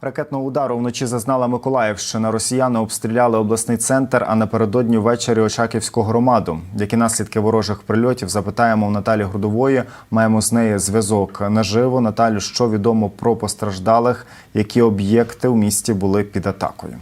Ракетного удару вночі зазнала Миколаївщина. Росіяни обстріляли обласний центр, а напередодні ввечері Очаківську громаду. Які наслідки ворожих прильотів запитаємо у Наталі Грудової. Маємо з неї зв'язок наживо. Наталю, що відомо про постраждалих, які об'єкти в місті були під атакою?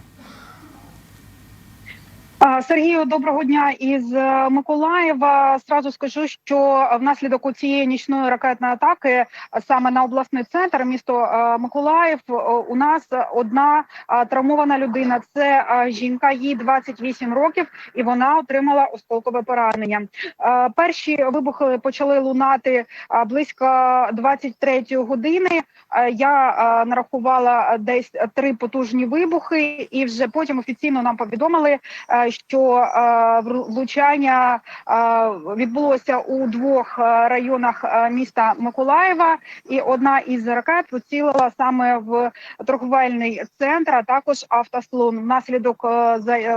Сергію, доброго дня із е, Миколаєва. Сразу скажу, що внаслідок цієї нічної ракетної атаки саме на обласний центр, місто е, Миколаїв, е, у нас одна е, травмована людина. Це е, жінка, їй 28 років, і вона отримала осколкове поранення. Е, Перші вибухи почали лунати е, близько 23 години. Е, Я е, нарахувала десь три потужні вибухи, і вже потім офіційно нам повідомили, е, що е, влучання е, відбулося у двох е, районах міста Миколаєва, і одна із ракет поцілила саме в торговельний центр, а також автослон. Внаслідок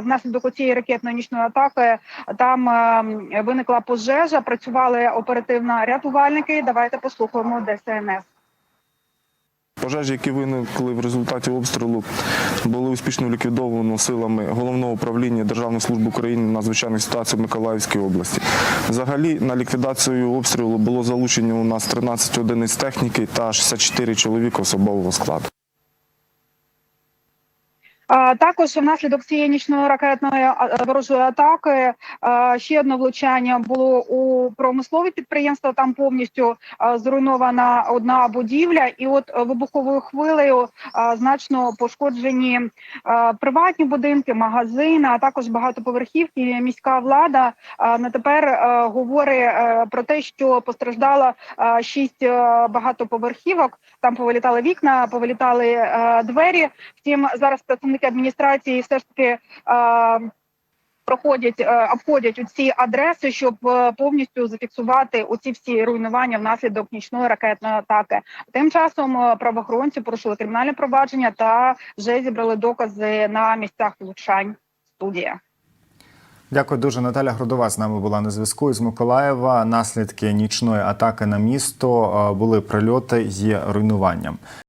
внаслідок цієї ракетної нічної атаки там виникла пожежа. Працювали оперативно рятувальники. Давайте послухаємо ДСНС. Пожежі, які виникли в результаті обстрілу, були успішно ліквідовано силами головного управління Державної служби України надзвичайних ситуацій в Миколаївській області. Взагалі на ліквідацію обстрілу було залучено у нас 13 одиниць техніки та 64 чоловіка особового складу. Також внаслідок цієї нічної ракетної ворожої атаки ще одне влучання було у промислові підприємства. Там повністю зруйнована одна будівля, і от вибуховою хвилею значно пошкоджені приватні будинки, магазини, а також багатоповерхівки. Міська влада на тепер говорить про те, що постраждало шість багатоповерхівок. Там повилітали вікна, повилітали двері. Втім, зараз працівники адміністрації все ж таки е, проходять, е, обходять у ці адреси, щоб е, повністю зафіксувати оці всі руйнування внаслідок нічної ракетної атаки. Тим часом правоохоронці порушили кримінальне провадження та вже зібрали докази на місцях влучань. Студія. Дякую дуже. Наталя Грудова з нами була на зв'язку із Миколаєва. Наслідки нічної атаки на місто були прильоти і руйнуванням.